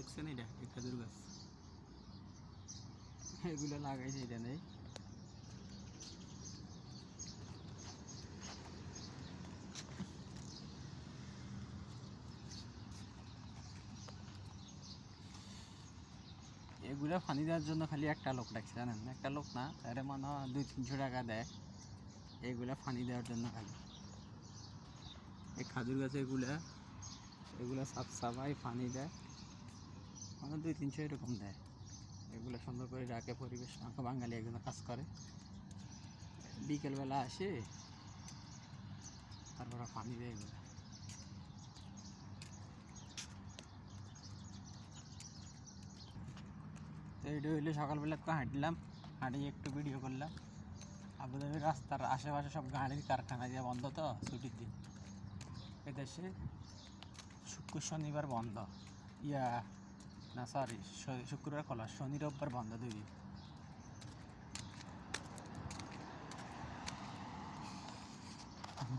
দেখছেন এটা? খেজুর গাছ এগুলো লাগাইছে এটা নেই। এগুলো পানি দেওয়ার জন্য খালি একটা লোক ডাকছে, জানেন? একটা লোক না, তারে মনে হয় দুই, তিনশো টাকা দেয়। এগুলা ফানি দেওয়ার জন্য খালি। এই খাজুর গাছে এগুলা, এগুলো সাফ সাফাই পানি দেয়। মানে দুই তিনশো এরকম দেয়। এগুলো সুন্দর করে রাখে পরিবেশ আমাকে বাঙালি একজন কাজ করে। বিকেলবেলা আসে, তারপর পানি দেয় এগুলো। তো এটা হইলে সকালবেলা একটু হাঁটলাম, হাঁটিয়ে একটু ভিডিও করলাম। আবুধাবির রাস্তার আশেপাশে সব গাড়ির কারখানা দিয়ে বন্ধ তো, ছুটির দিন। এদেশে শুক্র, শনিবার বন্ধ। ইয়া না সরি শুক্রবার খোলা শনি রোববার বন্ধ দুই দিন।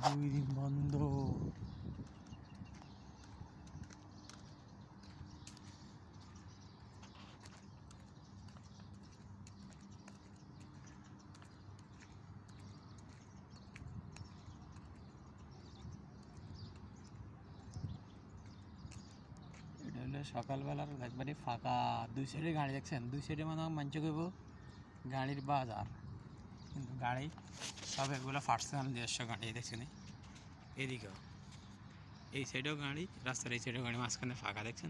দুই দিন বন্ধ এটা হলো সকালবেলার একবারে ফাঁকা। দুই সাইডে গাড়ি দেখছেন? দুই সাইডে মানে মাঞ্চ করব। গাড়ির বাজার। কিন্তু গাড়ি সব এগুলো পার্সোনাল নিজস্ব গাড়ি, দেখছেন? এদিকেও। এই সাইডেও গাড়ি, রাস্তার এই সাইডেও গাড়ি, মাঝখানে ফাঁকা, দেখছেন?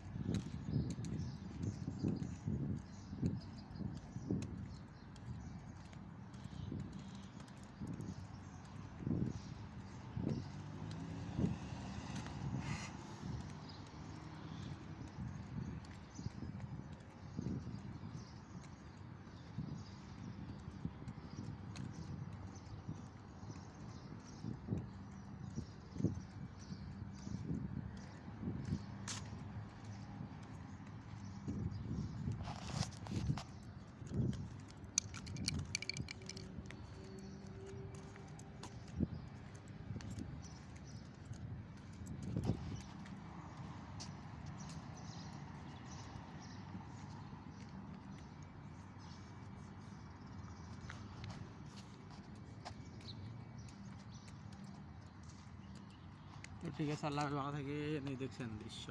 ঠিক আছে আল্লাহ ভালো থেকে। দেখছেন দৃশ্য।